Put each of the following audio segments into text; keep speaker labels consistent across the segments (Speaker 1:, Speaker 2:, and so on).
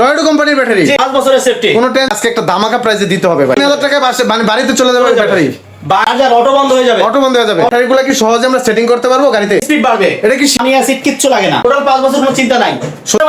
Speaker 1: Toyota কোম্পানির battery.
Speaker 2: পাঁচ বছরের সেফটি
Speaker 1: কোনো টেন আজকে একটা দামাকা প্রাইসে দিতে হবে ভাই। হাজার টাকায় মানে বাড়িতে চলে যাবে। ব্যাটারি।
Speaker 2: বাজার অটো বন্ধ হয়ে যাবে।
Speaker 1: অটো বন্ধ হয়ে যাবে। ব্যাটারিগুলো কি সহজে আমরা সেটিং করতে পারব গাড়িতে?
Speaker 2: স্পিড বাড়বে।
Speaker 1: এটা কি
Speaker 2: পানি অ্যাসিড কিচ্ছু লাগে না। টোটাল পাঁচ বছর কোনো চিন্তা নাই।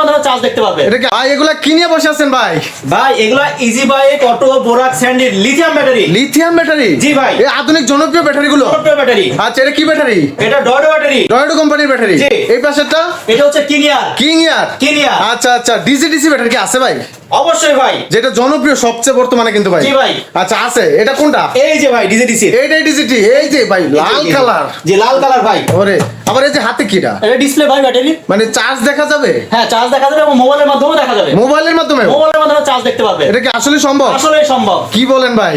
Speaker 2: মাধ্যমে চার্জ দেখতে পারবে।
Speaker 1: এটা কি ভাই এগুলা কি নিয়ে বসে আছেন ভাই?
Speaker 2: ভাই এগুলা easy bike auto বোরাক স্যান্ডিল lithium battery
Speaker 1: lithium battery
Speaker 2: ji ভাই।
Speaker 1: এই আধুনিক জনপ্রিয় ব্যাটারি গুলো
Speaker 2: ব্যাটারি
Speaker 1: আচ্ছা এটা কি ব্যাটারি
Speaker 2: এটা ডয়ডো ব্যাটারি
Speaker 1: টয়োটা কোম্পানির ব্যাটারি
Speaker 2: জি।
Speaker 1: এই পাশেরটা?
Speaker 2: এটা হচ্ছে কিনিয়ার
Speaker 1: কিং ইয়ার
Speaker 2: কিনিয়ার
Speaker 1: আচ্ছা আচ্ছা ডিসি ডিসি ব্যাটারি কি আছে ভাই?
Speaker 2: অবশ্যই ভাই।
Speaker 1: যেটা জনপ্রিয় সবচেয়ে বর্তমানে কিন্তু ভাই।
Speaker 2: জি ভাই।
Speaker 1: আচ্ছা আছে। এটা কোনটা?
Speaker 2: এই যে ভাই ডিজে ডিসি
Speaker 1: এইটাই ডিসিটি এই যে ভাই লাল কালার।
Speaker 2: যে লাল কালার ভাই।
Speaker 1: ওরে আবার এই যে হাতে কিটা?
Speaker 2: এটা ডিসপ্লে ভাই ব্যাটারি
Speaker 1: মানে চার্জ দেখা যাবে?
Speaker 2: হ্যাঁ চার্জ দেখা যাবে এবং মোবাইলের মাধ্যমে দেখা যাবে।
Speaker 1: মোবাইলের মাধ্যমে?
Speaker 2: মোবাইলের মাধ্যমে চার্জ দেখতে পারবে
Speaker 1: এটা কি আসলে সম্ভব?
Speaker 2: আসলে সম্ভব।
Speaker 1: কি বলেন ভাই?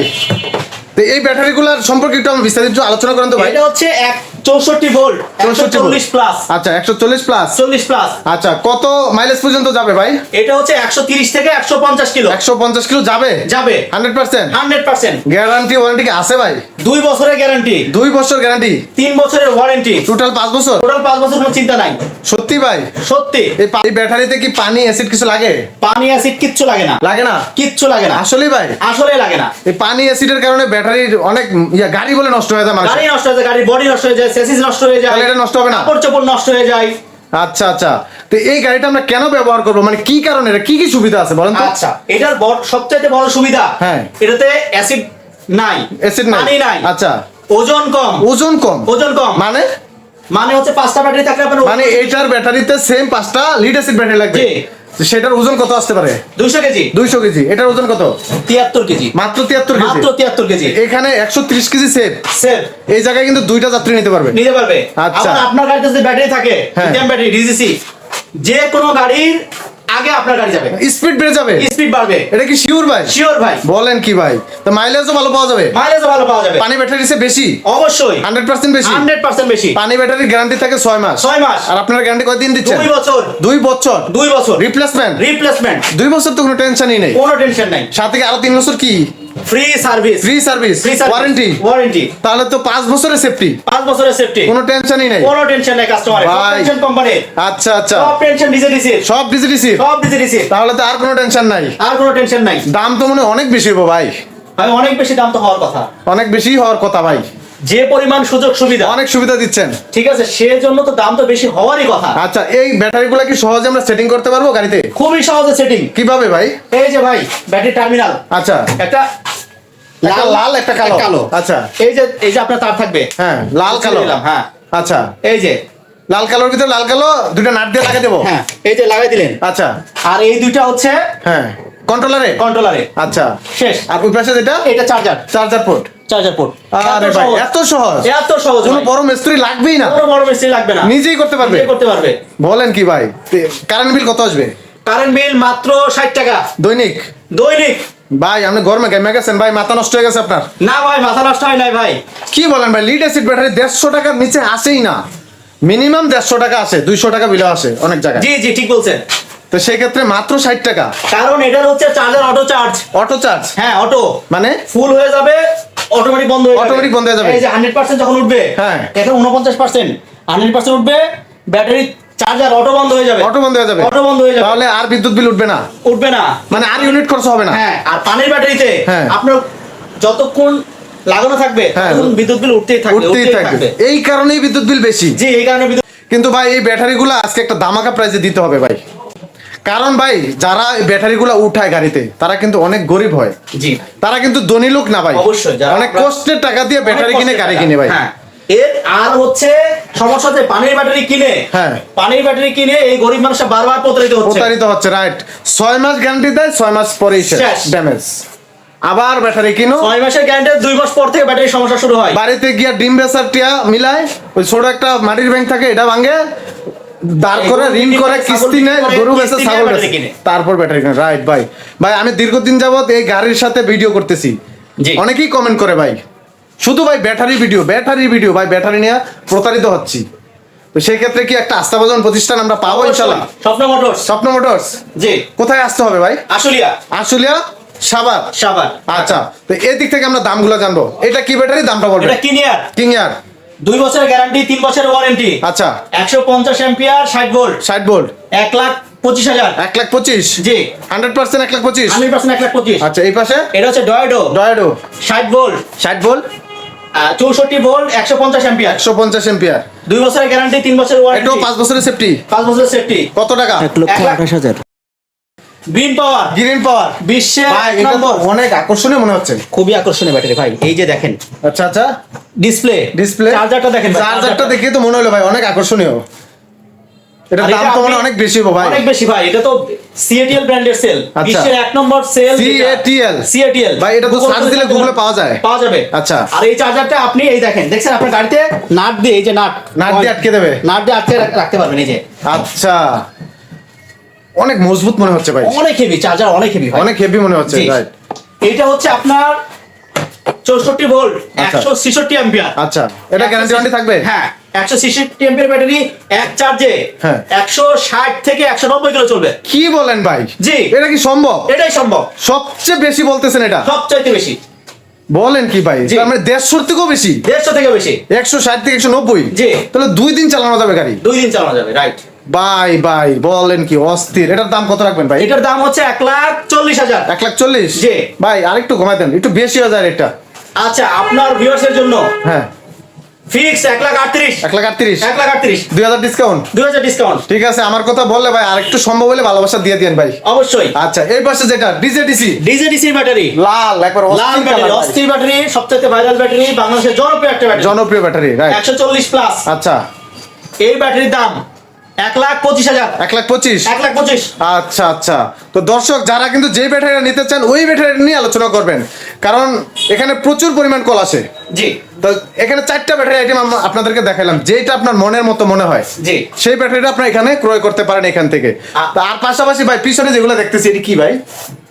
Speaker 1: তো এই ব্যাটারিগুলোর সম্পর্কে একটু আমি বিস্তারিত আলোচনা করেন তো ভাই।
Speaker 2: এটা হচ্ছে এক চৌষট্টি ভোল্ট
Speaker 1: 64
Speaker 2: চল্লিশ প্লাস
Speaker 1: আচ্ছা একশো চল্লিশ প্লাস
Speaker 2: চল্লিশ প্লাস
Speaker 1: আচ্ছা কত মাইলেজ পর্যন্ত যাবে ভাই?
Speaker 2: এটা হচ্ছে একশো তিরিশ থেকে একশো পঞ্চাশ কিলো।
Speaker 1: একশো পঞ্চাশ কিলো যাবে?
Speaker 2: যাবে।
Speaker 1: Hundred percent?
Speaker 2: Hundred percent.
Speaker 1: Guarantee warranty কি আছে ভাই?
Speaker 2: দুই বছরের গ্যারান্টি।
Speaker 1: দুই বছর গ্যারান্টি?
Speaker 2: তিন বছরের ওয়ারেন্টি।
Speaker 1: টোটাল পাঁচ বছর?
Speaker 2: টোটাল পাঁচ বছর কোনো চিন্তা নাই।
Speaker 1: সত্যি ভাই?
Speaker 2: সত্যি।
Speaker 1: এই ব্যাটারিতে কি পানি অ্যাসিড কিছু লাগে?
Speaker 2: পানি অ্যাসিড কিচ্ছু লাগে না।
Speaker 1: লাগে না?
Speaker 2: কিচ্ছু লাগে না।
Speaker 1: আসলে ভাই।
Speaker 2: আসলে লাগে না।
Speaker 1: এই পানি অ্যাসিডের কারণে ব্যাটারির অনেক ইয়া গাড়ি বলে নষ্ট হয়ে যায়
Speaker 2: গাড়ি নষ্ট হয়ে যায় গাড়ির বডি নষ্ট হয়ে যায় সেসিস নষ্ট হয়ে যায়
Speaker 1: তাহলে এটা নষ্ট হবে না?
Speaker 2: কাপড় চোপড় নষ্ট হয়ে যায়।
Speaker 1: আচ্ছা আচ্ছা। তো এই গাড়িটা আমরা কেন ব্যবহার করব? মানে কি কারণে? এটা কি কি সুবিধা আছে বলেন তো?
Speaker 2: আচ্ছা এটার সবচাইতে বড় সুবিধা
Speaker 1: হ্যাঁ।
Speaker 2: এটাতে অ্যাসিড নাই
Speaker 1: অ্যাসিড নাই।
Speaker 2: পানি নাই।
Speaker 1: আচ্ছা।
Speaker 2: ওজন কম।
Speaker 1: ওজন কম?
Speaker 2: ওজন কম।
Speaker 1: মানে?
Speaker 2: মানে হচ্ছে পাঁচটা ব্যাটারি থাকলে আপনার
Speaker 1: মানে এইটার ব্যাটারিতে সেম পাঁচটা লিড অ্যাসিড ব্যাটারি লাগবে। সেটার ওজন কত আসতে পারে?
Speaker 2: দুইশো কেজি।
Speaker 1: দুইশো কেজি। এটার ওজন কত?
Speaker 2: তিয়াত্তর কেজি।
Speaker 1: মাত্র তিয়াত্তর কেজি?
Speaker 2: মাত্র তিয়াত্তর কেজি।
Speaker 1: এখানে একশো ত্রিশ কেজি সেফ
Speaker 2: সেফ
Speaker 1: এই জায়গায় কিন্তু দুইটা যাত্রী নিতে পারবে।
Speaker 2: নিতে পারবে।
Speaker 1: আচ্ছা।
Speaker 2: আপনার গাড়িতে যে ব্যাটারি থাকে। ব্যাটারি ডিজিসি যে কোনো গাড়ির আগে আপনার গাড়ি যাবে।
Speaker 1: স্পিড বেড়ে যাবে?
Speaker 2: স্পিড বাড়বে।
Speaker 1: এটা কি শিওর ভাই?
Speaker 2: শিওর ভাই।
Speaker 1: বলেন কি ভাই? তো মাইলেজও ভালো পাওয়া যাবে?
Speaker 2: মাইলেজও ভালো পাওয়া যাবে।
Speaker 1: পানি ব্যাটারি সে বেশি?
Speaker 2: অবশ্যই।
Speaker 1: হান্ড্রেড পার্সেন্ট বেশি?
Speaker 2: হান্ড্রেড পার্সেন্ট বেশি।
Speaker 1: পানি ব্যাটারির গ্যারান্টি থাকে ছয় মাস।
Speaker 2: ছয় মাস।
Speaker 1: আর আপনার গ্যারান্টি কয়দিন দিচ্ছেন?
Speaker 2: 2 বছর।
Speaker 1: দুই বছর?
Speaker 2: দুই বছর।
Speaker 1: রিপ্লেসমেন্ট
Speaker 2: রিপ্লেসমেন্ট
Speaker 1: দুই বছর তো কোনো টেনশনই নেই।
Speaker 2: কোনো টেনশন নাই।
Speaker 1: সাথে আরও তিন বছর কি?
Speaker 2: Free service
Speaker 1: free service warranty
Speaker 2: warranty
Speaker 1: তাহলে তো বছরের সেফটি
Speaker 2: বছরের সেফটি
Speaker 1: কোনো টেনশনই নাই।
Speaker 2: কোনো টেনশন নাই কাস্টমারের টেনশন কোম্পানি
Speaker 1: আচ্ছা আচ্ছা।
Speaker 2: সব টেনশন ডিজে ডিসি
Speaker 1: সব ডিজে ডিসি
Speaker 2: সব ডিজে ডিসি
Speaker 1: তাহলে তো আর কোনো টেনশন নাই।
Speaker 2: আর কোনো টেনশন নাই।
Speaker 1: দাম তো মনে অনেক বেশি হবে ভাই।
Speaker 2: ভাই অনেক বেশি দাম তো হওয়ার কথা।
Speaker 1: অনেক বেশি হওয়ার কথা ভাই।
Speaker 2: যে পরিমাণ সুযোগ সুবিধা।
Speaker 1: অনেক সুবিধা দিচ্ছেন।
Speaker 2: ঠিক আছে সেজন্য তো দাম তো বেশি হওয়ারই কথা।
Speaker 1: আচ্ছা এই ব্যাটারিগুলো কি সহজে আমরা সেটিং করতে পারব গাড়িতে?
Speaker 2: খুবই সহজে সেটিং
Speaker 1: কীভাবে ভাই?
Speaker 2: এই যে ভাই ব্যাটারি টার্মিনাল।
Speaker 1: আচ্ছা।
Speaker 2: একটা
Speaker 1: একটা লাল একটা কালো।
Speaker 2: কালো।
Speaker 1: আচ্ছা।
Speaker 2: এই যে এই যে আপনার তার থাকবে।
Speaker 1: হ্যাঁ লাল কালো।
Speaker 2: হ্যাঁ।
Speaker 1: আচ্ছা।
Speaker 2: এই যে।
Speaker 1: লাল কালোর ভিতরে লাল কালো দুটো নাট দিয়ে লাগিয়ে দেবো?
Speaker 2: হ্যাঁ এই যে লাগাই দিলেন।
Speaker 1: আচ্ছা।
Speaker 2: আর এই দুইটা হচ্ছে
Speaker 1: হ্যাঁ। কন্ট্রোলারে
Speaker 2: কন্ট্রোলারে
Speaker 1: আচ্ছা।
Speaker 2: শেষ।
Speaker 1: আর ওই পাশে যেটা?
Speaker 2: এটা charger
Speaker 1: charger port
Speaker 2: charger port
Speaker 1: আরে ভাই এত সহজ।
Speaker 2: এত সহজ
Speaker 1: কোনো বড় মিস্ত্রি লাগবেই না।
Speaker 2: কোনো বড় মিস্ত্রি লাগবে না।
Speaker 1: নিজেই করতে পারবে।
Speaker 2: নিজে করতে পারবে।
Speaker 1: বলেন কি ভাই কারেন্ট বিল কত আসবে?
Speaker 2: কারেন্ট বিল মাত্র ষাট টাকা।
Speaker 1: দৈনিক?
Speaker 2: দৈনিক।
Speaker 1: ভাই আপনি গরমে গেমে গেছেন ভাই মাথা নষ্ট হয়ে গেছে আপনার।
Speaker 2: না ভাই মাথা নষ্ট হয় নাই ভাই।
Speaker 1: কি বলেন ভাই লিড অ্যাসিড ব্যাটারি দেড়শো টাকার নিচে আসেই না। মিনিমাম দেড়শো টাকা আসে দুইশো টাকা বিলে আসে অনেক জায়গায়।
Speaker 2: জি জি ঠিক বলছেন।
Speaker 1: তো সেই ক্ষেত্রে মাত্র ষাট টাকা।
Speaker 2: কারণ এটার হচ্ছে charger auto charge
Speaker 1: auto charge
Speaker 2: হ্যাঁ অটো
Speaker 1: মানে?
Speaker 2: ফুল হয়ে যাবে অটোমেটিক বন্ধ হয়ে যাবে।
Speaker 1: Automatic বন্ধ হয়ে যাবে।
Speaker 2: এই যে হান্ড্রেড পার্সেন্ট যখন উঠবে
Speaker 1: হ্যাঁ।
Speaker 2: এটা পার্সেন্ট হান্ড্রেড পার্সেন্ট উঠবে ব্যাটারি চার্জার অটো বন্ধ হয়ে যাবে।
Speaker 1: অটো বন্ধ হয়ে যাবে।
Speaker 2: অটো বন্ধ হয়ে যাবে।
Speaker 1: তাহলে আর বিদ্যুৎ বিল উঠবে না।
Speaker 2: উঠবে না।
Speaker 1: মানে আর ইউনিট খরচ হবে না।
Speaker 2: হ্যাঁ আর পানির ব্যাটারিতে
Speaker 1: হ্যাঁ।
Speaker 2: আপনার যতক্ষণ লাগানো থাকবে
Speaker 1: হ্যাঁ।
Speaker 2: ততক্ষণ বিদ্যুৎ বিল উঠতেই থাকবে
Speaker 1: উঠতেই থাকবে। এই কারণেই বিদ্যুৎ বিল বেশি।
Speaker 2: জি এই কারণে
Speaker 1: কিন্তু ভাই এই ব্যাটারিগুলো আজকে একটা দামাকা প্রাইসে দিতে হবে ভাই। কারণ ভাই যারা ব্যাটারিগুলো উঠায় গাড়িতে তারা কিন্তু অনেক গরিব হয়।
Speaker 2: জি
Speaker 1: তারা কিন্তু ধনী লোক না ভাই।
Speaker 2: অবশ্যই,
Speaker 1: অনেক কষ্টের টাকা দিয়ে ব্যাটারি কিনে গাড়ি কিনে ভাই।
Speaker 2: হ্যাঁ। এর আর হচ্ছে সমস্যা হচ্ছে পানির ব্যাটারি কিনে।
Speaker 1: হ্যাঁ।
Speaker 2: পানির ব্যাটারি কিনে এই গরিব মানুষটা বারবার প্রতারিত হচ্ছে।
Speaker 1: প্রতারিত হচ্ছে রাইট ছয় মাস গ্যারান্টি দেয় ছয় মাস
Speaker 2: শেষ।
Speaker 1: ড্যামেজ আবার ব্যাটারি কিনো।
Speaker 2: ছয় মাসের গ্যারান্টি দুই মাস পর থেকে ব্যাটারির সমস্যা শুরু হয়।
Speaker 1: বাড়িতে গিয়া ডিম বেসার টিয়া মিলায় ওই ছোট একটা মাটির ব্যাংক থাকে এটা ভাঙে দাঁড় করে ঋণ করে কিস্তি নেয় গরু বেচে ছাগল বেচে। তারপর ব্যাটারি কিনে রাইট ভাই ভাই আমি দীর্ঘদিন যাবত এই গাড়ির সাথে ভিডিও করতেছি। অনেকেই কমেন্ট করে ভাই। শুধু ভাই ব্যাটারি ভিডিও ব্যাটারি ভিডিও ভাই ব্যাটারি নিয়ে প্রতারিত হচ্ছি। তো সেই ক্ষেত্রে কি একটা আস্থাভাজন প্রতিষ্ঠান আমরা পাবো ইনশাল্লাহ?
Speaker 2: স্বপ্ন মোটরস।
Speaker 1: স্বপ্ন মোটরস?
Speaker 2: জি।
Speaker 1: কোথায় আসতে হবে ভাই?
Speaker 2: আশুলিয়া।
Speaker 1: আশুলিয়া সাবার
Speaker 2: সাবার
Speaker 1: আচ্ছা তো এদিক থেকে আমরা দামগুলো জানব। এটা কি ব্যাটারি দামটা বলবেন।
Speaker 2: এটা কিনিয়ার।
Speaker 1: কিং ইয়ার
Speaker 2: দুই বছরের গ্যারান্টি তিন বছরের ওয়ারেন্টি
Speaker 1: আচ্ছা।
Speaker 2: একশো পঞ্চাশ এম্পিয়ার ষাট ভোল্ট
Speaker 1: ষাট ভোল্ট
Speaker 2: এক লাখ পঁচিশ হাজার।
Speaker 1: এক লাখ পঁচিশ?
Speaker 2: জি।
Speaker 1: হান্ড্রেড পার্সেন্ট এক লাখ পঁচিশ?
Speaker 2: হান্ড্রেড পার্সেন্ট এক লাখ পঁচিশ।
Speaker 1: আচ্ছা এই পাশে?
Speaker 2: এটা হচ্ছে ডয়েডো
Speaker 1: ডয়েডো
Speaker 2: ষাট ভোল্ট
Speaker 1: ষাট ভোল্ট
Speaker 2: চৌষট্টি ভোল্ট একশো পঞ্চাশ অ্যাম্পিয়ার
Speaker 1: একশো পঞ্চাশ এম্পিয়ার
Speaker 2: দুই বছরের গ্যারান্টি তিন বছরের ওয়ারেন্টি
Speaker 1: পাঁচ বছরের সেফটি
Speaker 2: পাঁচ বছরের সেফটি
Speaker 1: কত টাকা?
Speaker 3: এক লক্ষ আঠাশ হাজার।
Speaker 2: গ্রিন পাওয়ার
Speaker 1: গ্রিন পাওয়ার
Speaker 2: বিশ্বের
Speaker 1: এটা তো অনেক আকর্ষণীয় মনে হচ্ছে।
Speaker 2: খুবই আকর্ষণীয় ব্যাটারি ভাই। এই যে দেখেন।
Speaker 1: আচ্ছা আচ্ছা।
Speaker 2: ডিসপ্লে
Speaker 1: ডিসপ্লে
Speaker 2: চার্জারটা দেখেন
Speaker 1: চার্জারটা দেখে তো মনে হলো ভাই অনেক আকর্ষণীয়। এটা দাম তো মনে অনেক বেশি ভাই।
Speaker 2: অনেক বেশি ভাই এটা তো সিএটিএল ব্র্যান্ডের সেল। বিশ্বের এক নম্বর সেল
Speaker 1: CATL
Speaker 2: সিএটিএল
Speaker 1: ভাই, এটা তো search দিলে Google-এ পাওয়া যায়।
Speaker 2: পাওয়া যাবে।
Speaker 1: আচ্ছা।
Speaker 2: আর এই চার্জারটা আপনি এই দেখেন দেখছেন আপনার গাড়িতে নাট দিয়ে এই যে নাট।
Speaker 1: নাট দিয়ে আটকে দেবে।
Speaker 2: নাট দিয়ে আটকে রাখতে পারবেন এই যে।
Speaker 1: আচ্ছা। অনেক মজবুত মনে হচ্ছে ভাই।
Speaker 2: অনেক হেভি চার্জার অনেক হেভি
Speaker 1: অনেক হেভি মনে হচ্ছে। রাইট
Speaker 2: এইটা হচ্ছে আপনার চৌষট্টি ভোল্ট
Speaker 1: আচ্ছা।
Speaker 2: একশো ছেষট্টি অ্যাম্পিয়ার
Speaker 1: আচ্ছা এটা গ্যারান্টি ওয়ারেন্টি থাকবে?
Speaker 2: হ্যাঁ একশো ছেষট্টি অ্যাম্পিয়ার ব্যাটারি এক চার্জে
Speaker 1: হ্যাঁ।
Speaker 2: একশো ষাট থেকে একশো নব্বই কিলো চলবে।
Speaker 1: কি বলেন ভাই?
Speaker 2: জি।
Speaker 1: এটা কি সম্ভব?
Speaker 2: এটাই সম্ভব।
Speaker 1: সবচেয়ে বেশি বলতেছেন এটা?
Speaker 2: সবচাইতে বেশি।
Speaker 1: বলেন কি ভাই? তার মানে দেড়শোর থেকেও বেশি?
Speaker 2: দেড়শো থেকে বেশি।
Speaker 1: একশো ষাট থেকে একশো নব্বই?
Speaker 2: জি।
Speaker 1: তাহলে দুই দিন চালানো যাবে গাড়ি?
Speaker 2: দুই দিন চালানো যাবে রাইট
Speaker 1: ভাই ভাই বলেন কি অস্থির। এটার দাম কত রাখবেন ভাই?
Speaker 2: এটার দাম হচ্ছে এক লাখ চল্লিশ হাজার।
Speaker 1: এক লাখ চল্লিশ?
Speaker 2: জি।
Speaker 1: ভাই আরেকটু কমাই দেন একটু বেশি হয়ে যায় এটা
Speaker 2: আচ্ছা আপনার ভিউয়ার্সের জন্য
Speaker 1: হ্যাঁ।
Speaker 2: ফিক্স এক লাখ আটত্রিশ।
Speaker 1: এক লাখ আটত্রিশ।
Speaker 2: এক লাখ আটত্রিশ।
Speaker 1: দুই হাজার ডিসকাউন্ট
Speaker 2: দুই হাজার ডিসকাউন্ট
Speaker 1: ঠিক আছে আমার কথা বললে ভাই আরেকটু সম্ভব হলে ভালোবাসা দিয়ে দিন ভাই।
Speaker 2: অবশ্যই।
Speaker 1: আচ্ছা এই পাশে যেটা ডিজে ডিসি
Speaker 2: ডিজে ডিসির ব্যাটারি
Speaker 1: লাল একবার
Speaker 2: লাল ব্যাটারি। অস্থির ব্যাটারি সবথেকে ভাইরাল ব্যাটারি বাংলাদেশের জনপ্রিয় একটা ব্যাটারি
Speaker 1: জনপ্রিয় ব্যাটারি রাইট
Speaker 2: একশো চল্লিশ প্লাস
Speaker 1: আচ্ছা।
Speaker 2: এই ব্যাটারির দাম এক লাখ পঁচিশ হাজার।
Speaker 1: এক লাখ পঁচিশ?
Speaker 2: এক লাখ পঁচিশ।
Speaker 1: আচ্ছা আচ্ছা। তো দর্শক যারা কিন্তু যে ব্যাটারিটা নিতে চান ওই ব্যাটারি নিয়ে আলোচনা করবেন। কারণ এখানে প্রচুর পরিমাণ কল আসে
Speaker 2: জি।
Speaker 1: তো এখানে চারটা ব্যাটারি আইটেম আপনাদেরকে দেখালাম যেটা আপনার মনের মতো মনে হয়।
Speaker 2: জি।
Speaker 1: সেই ব্যাটারিটা আপনার এখানে ক্রয় করতে পারেন এখান থেকে। আর পাশাপাশি ভাই পিছনে যেগুলো দেখতেছি এটি কি ভাই?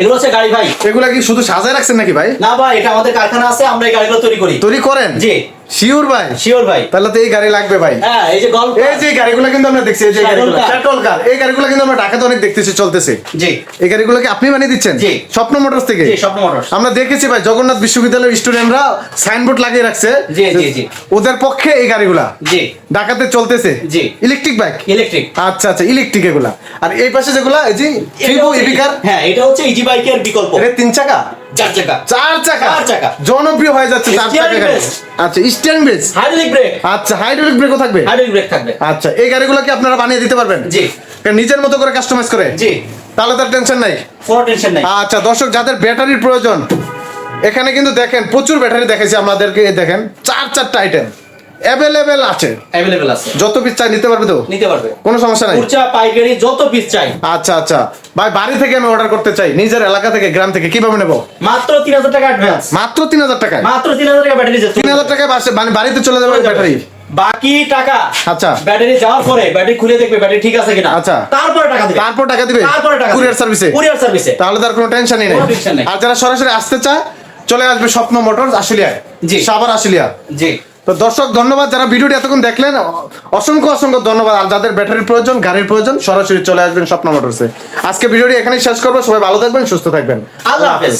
Speaker 2: এগুলো হচ্ছে গাড়ি ভাই।
Speaker 1: এগুলা কি শুধু সাজায় রাখছেন নাকি ভাই?
Speaker 2: না ভাই এটা আমাদের কারখানা আছে আমরা এই গাড়িগুলো তৈরি করি।
Speaker 1: তৈরি করেন?
Speaker 2: জি।
Speaker 1: শিওর ভাই?
Speaker 2: শিওর ভাই।
Speaker 1: তাহলে তো এই গাড়ি লাগবে ভাই।
Speaker 2: হ্যাঁ এই যে গল্প
Speaker 1: এই যে গাড়িগুলো কিন্তু আমরা দেখছি এই যে গাড়িগুলো। Shuttle car, এই গাড়িগুলো কিন্তু আমরা ঢাকাতে অনেক দেখতেছি চলতেছে।
Speaker 2: জি।
Speaker 1: এই গাড়িগুলো কি আপনি বানিয়ে দিচ্ছেন?
Speaker 2: জি।
Speaker 1: স্বপ্ন মোটরস থেকে?
Speaker 2: জি স্বপ্ন মোটরস।
Speaker 1: আমরা দেখেছি ভাই জগন্নাথ বিশ্ববিদ্যালয়ের স্টুডেন্টরা সাইনবোর্ড লাগিয়ে রাখছে।
Speaker 2: জি, জি, জি।
Speaker 1: ওদের পক্ষে এই গাড়িগুলা
Speaker 2: জি।
Speaker 1: ঢাকাতে চলতেছে।
Speaker 2: জি।
Speaker 1: ইলেকট্রিক বাইক
Speaker 2: ইলেকট্রিক
Speaker 1: আচ্ছা আচ্ছা ইলেকট্রিক এগুলা। আর এই পাশে যেগুলা এই যে
Speaker 2: হ্যাঁ এটা হচ্ছে ইজি বাইকের বিকল্প।
Speaker 1: এটা তিন চাকা?
Speaker 2: চার চাকা।
Speaker 1: চার চাকা?
Speaker 2: চার চাকা।
Speaker 1: জনপ্রিয় হয়ে যাচ্ছে চার চাকা গাড়ি। আচ্ছা
Speaker 2: হাইড্রোলিক ব্রেক
Speaker 1: আচ্ছা হাইড্রোলিক ব্রেকও থাকবে?
Speaker 2: হাইড্রোলিক ব্রেক থাকবে।
Speaker 1: আচ্ছা এই গাড়িগুলো কি আপনারা বানিয়ে দিতে পারবেন?
Speaker 2: জি।
Speaker 1: নিজের মতো করে কাস্টমাইজ করে?
Speaker 2: জি।
Speaker 1: তাহলে তার টেনশন নাই?
Speaker 2: কোনো টেনশন নাই।
Speaker 1: আচ্ছা দর্শক যাদের ব্যাটারির প্রয়োজন এখানে কিন্তু দেখেন প্রচুর ব্যাটারি দেখাইছি আমাদেরকে দেখেন চার চারটা আইটেম অ্যাভেলেবেল আছে।
Speaker 2: অ্যাভেলেবেল আছে।
Speaker 1: যত পিস চাই নিতে পারবে তো?
Speaker 2: নিতে পারবে।
Speaker 1: কোনো সমস্যা নাই?
Speaker 2: কুরচা পাইকারি যত পিস চাই।
Speaker 1: আচ্ছা আচ্ছা। ভাই বাড়ি থেকে আমি অর্ডার করতে চাই নিজের এলাকা থেকে গ্রাম থেকে কীভাবে নেব?
Speaker 2: মাত্র তিন হাজার টাকা অ্যাডভান্স
Speaker 1: মাত্র তিন হাজার টাকায়?
Speaker 2: মাত্র তিন হাজার টাকা ব্যাটারি
Speaker 1: হাজার টাকায় মানে বাড়িতে চলে যাবে ব্যাটারি
Speaker 2: বাকি টাকা
Speaker 1: আচ্ছা।
Speaker 2: ব্যাটারি যাওয়ার পরে ব্যাটারি খুলে দেখবে ব্যাটারি ঠিক আছে কিনা।
Speaker 1: আচ্ছা।
Speaker 2: তারপরে টাকা দিবে।
Speaker 1: তারপর টাকা দিবে?
Speaker 2: তারপরে টাকা
Speaker 1: কুরিয়ার সার্ভিসে
Speaker 2: কুরিয়ার সার্ভিসে
Speaker 1: তাহলে তার কোনো টেনশনই
Speaker 2: নেই।
Speaker 1: আর যারা সরাসরি আসতে চায় চলে আসবে স্বপ্ন মোটরস আশুলিয়ায়
Speaker 2: জি।
Speaker 1: সাবার আশুলিয়া।
Speaker 2: জি।
Speaker 1: তো দর্শক ধন্যবাদ। যারা ভিডিওটি এতক্ষণ দেখলেন অসংখ্য অসংখ্য ধন্যবাদ। আর যাদের ব্যাটারির প্রয়োজন গাড়ির প্রয়োজন সরাসরি চলে আসবেন স্বপ্ন মোটরসে। আজকে ভিডিওটি এখানেই শেষ করব। সবাই ভালো থাকবেন সুস্থ থাকবেন।
Speaker 2: আল্লাহ হাফেজ।